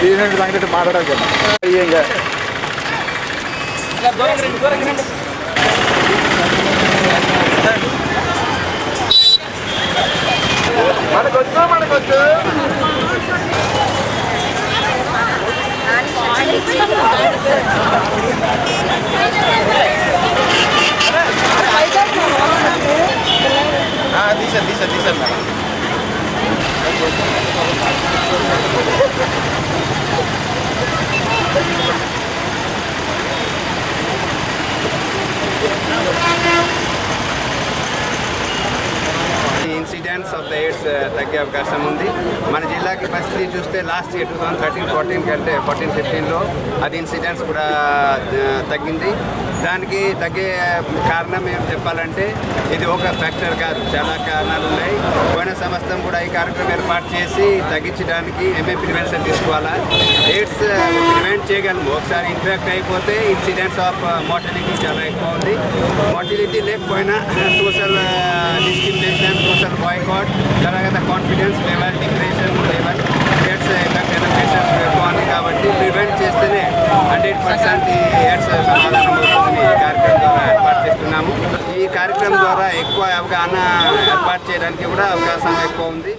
Recent సంగతి మాట్లాడాలి కదా ఏం కాదు. మనకొచ్చు మనకొచ్చు తీసారు తీసారు తీసారు madam incidents of the AIDS తగ్గే అవకాశం ఉంది. మన జిల్లాకి పరిస్థితి చూస్తే last year two thousand thirteen fourteen కంటే ఫోర్టీన్ ఫిఫ్టీన్లో అది ఇన్సిడెంట్స్ కూడా తగ్గింది. దానికి తగ్గే కారణం ఏం చెప్పాలంటే ఇది ఒక ఫ్యాక్టర్ కాదు చాలా కారణాలు ఉన్నాయి. పోయిన సంవత్సరం కూడా ఈ కార్యక్రమం ఏర్పాటు చేసి తగ్గించడానికి ఏమేమి ప్రివెన్షన్ తీసుకోవాలా? ఎయిడ్స్ ప్రివెంట్ చేయగలము. ఒకసారి ఇన్ఫెక్ట్ అయిపోతే ఇన్సిడెంట్స్ ఆఫ్ మోర్టాలిటీ చాలా ఎక్కువ ఉంది. మోర్టాలిటీ లేకపోయినా సోషల్ డిస్క్రిమినేషన్ సోషల్ బాయ్కాట్ తర్వాత confidence level depression level AIDS effect అయిన పేషెంట్స్ ఎక్కువ ఉంది కాబట్టి ప్రివెంట్ చేస్తేనే హండ్రెడ్ పర్సెంట్ ఈ ఎయిడ్స్ సమాధానం అవుతుందని ఈ కార్యక్రమం ద్వారా ఏర్పాటు చేస్తున్నాము. ఈ కార్యక్రమం ద్వారా ఎక్కువ అవగాహన ఏర్పాటు చేయడానికి కూడా అవకాశం ఎక్కువ ఉంది.